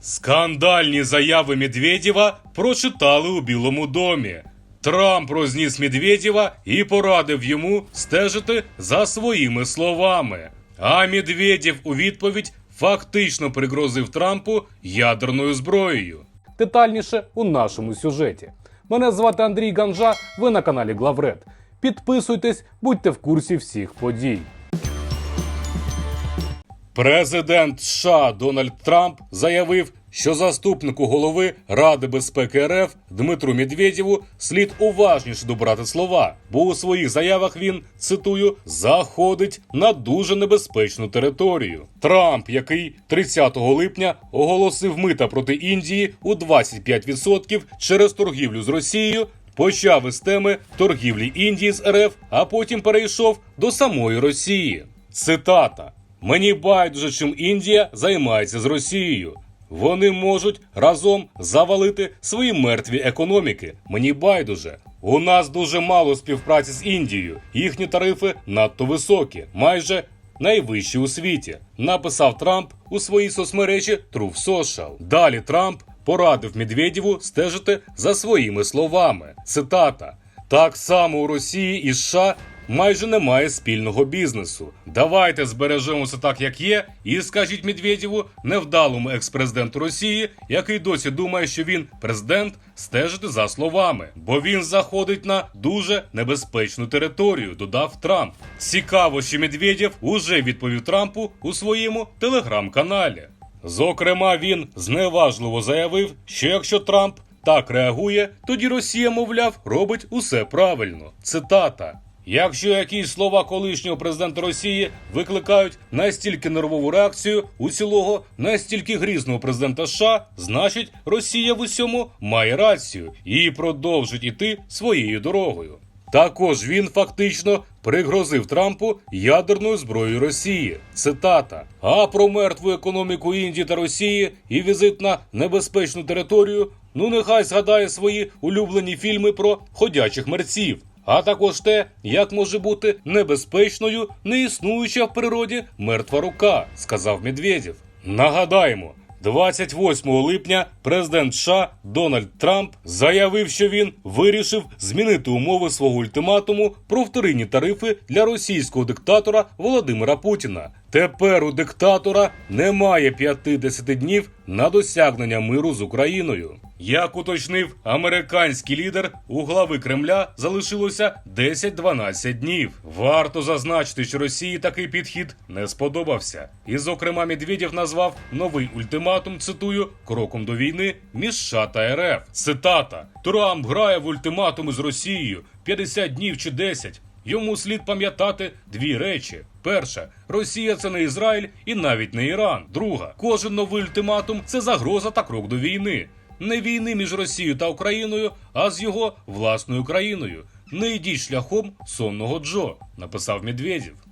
Скандальні заяви Медведєва прочитали у Білому домі. Трамп розніс Медведєва і порадив йому стежити за своїми словами. А Медведєв у відповідь фактично пригрозив Трампу ядерною зброєю. Детальніше у нашому сюжеті. Мене звати Андрій Ганжа. Ви на каналі Главред. Підписуйтесь, будьте в курсі всіх подій. Президент США Дональд Трамп заявив, що заступнику голови Ради безпеки РФ Дмитру Медведєву слід уважніше добрати слова, бо у своїх заявах він цитую заходить на дуже небезпечну територію. Трамп, який 30 липня оголосив мита проти Індії у 25% через торгівлю з Росією. Почав із теми торгівлі Індії з РФ, а потім перейшов до самої Росії. Цитата: Мені байдуже, чим Індія займається з Росією. Вони можуть разом завалити свої мертві економіки. Мені байдуже. У нас дуже мало співпраці з Індією. Їхні тарифи надто високі, майже найвищі у світі. Написав Трамп у своїй соцмережі Truth Social. Далі Трамп порадив Медведєву стежити за своїми словами. Цитата: так само у Росії і США майже немає спільного бізнесу. Давайте збережемо це так, як є, і скажіть Медведєву, невдалому екс-президенту Росії, який досі думає, що він президент, стежити за словами, бо він заходить на дуже небезпечну територію. Додав Трамп. Цікаво, що Медведєв уже відповів Трампу у своєму телеграм-каналі. Зокрема, він зневажливо заявив, що якщо Трамп так реагує, тоді Росія, мовляв, робить усе правильно. Цитата. Якщо якісь слова колишнього президента Росії викликають настільки нервову реакцію у цілого настільки грізного президента США, значить Росія в усьому має рацію і продовжить іти своєю дорогою. Також він фактично пригрозив Трампу ядерною зброєю Росії. Цитата: А про мертву економіку Індії та Росії і візит на небезпечну територію. Ну нехай згадає свої улюблені фільми про ходячих мерців. А також те, як може бути небезпечною неіснуюча в природі мертва рука, сказав Медведєв. Нагадаємо, 28 липня президент США Дональд Трамп заявив, що він вирішив змінити умови свого ультиматуму про вторинні тарифи для російського диктатора Володимира Путіна. Тепер у диктатора немає 50 днів на досягнення миру з Україною. Як уточнив американський лідер, у глави Кремля залишилося 10-12 днів. Варто зазначити, що Росії такий підхід не сподобався. І, зокрема, Медведєв назвав новий ультиматум, цитую, кроком до війни між США та РФ. Цитата: Трамп грає в ультиматуми з Росією 50 днів чи 10. Йому слід пам'ятати дві речі: перша Росія це не Ізраїль і навіть не Іран. Друга, кожен новий ультиматум це загроза та крок до війни. Не війни між Росією та Україною, а з його власною країною. Не йдіть шляхом сонного Джо, написав Медведєв.